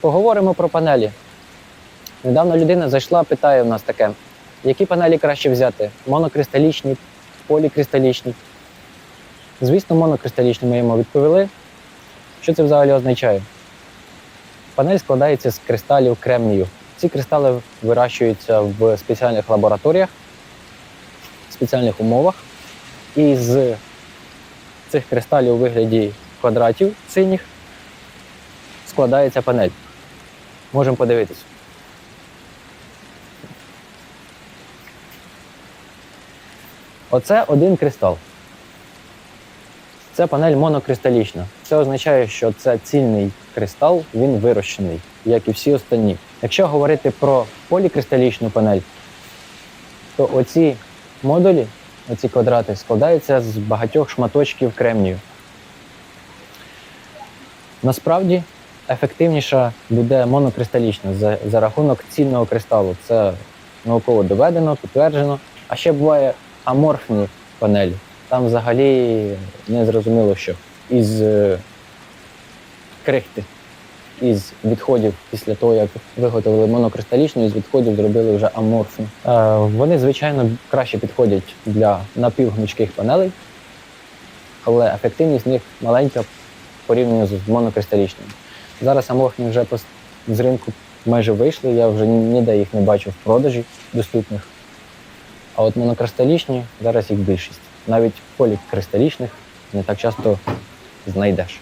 Поговоримо про панелі. Недавно людина зайшла, питає в нас таке: які панелі краще взяти? Монокристалічні, полікристалічні. Звісно, монокристалічні ми йому відповіли. Що це взагалі означає? Панель складається з кристалів кремнію. Ці кристали вирощуються в спеціальних лабораторіях, в спеціальних умовах. І з цих кристалів у вигляді квадратів синіх складається панель. Можемо подивитись. Оце один кристал. Це панель монокристалічна. Це означає, що це цільний кристал, він вирощений, як і всі останні. Якщо говорити про полікристалічну панель, то оці модулі, оці квадрати, складаються з багатьох шматочків кремнію. Насправді ефективніша буде монокристалічна за, за рахунок цільного кристалу. Це науково доведено, підтверджено. А ще буває аморфні панелі. Там взагалі не зрозуміло що. Із е, крихти, із відходів після того, як виготовили монокристалічну, із відходів зробили вже аморфну. Е, вони, звичайно, краще підходять для напівгнучких панелей, але ефективність в них маленька порівняно з монокристалічними. Зараз амохні вже з ринку майже вийшли, я вже ніде їх не бачу в продажі доступних. А от монокристалічні зараз їх більшість. Навіть полікристалічних не так часто знайдеш.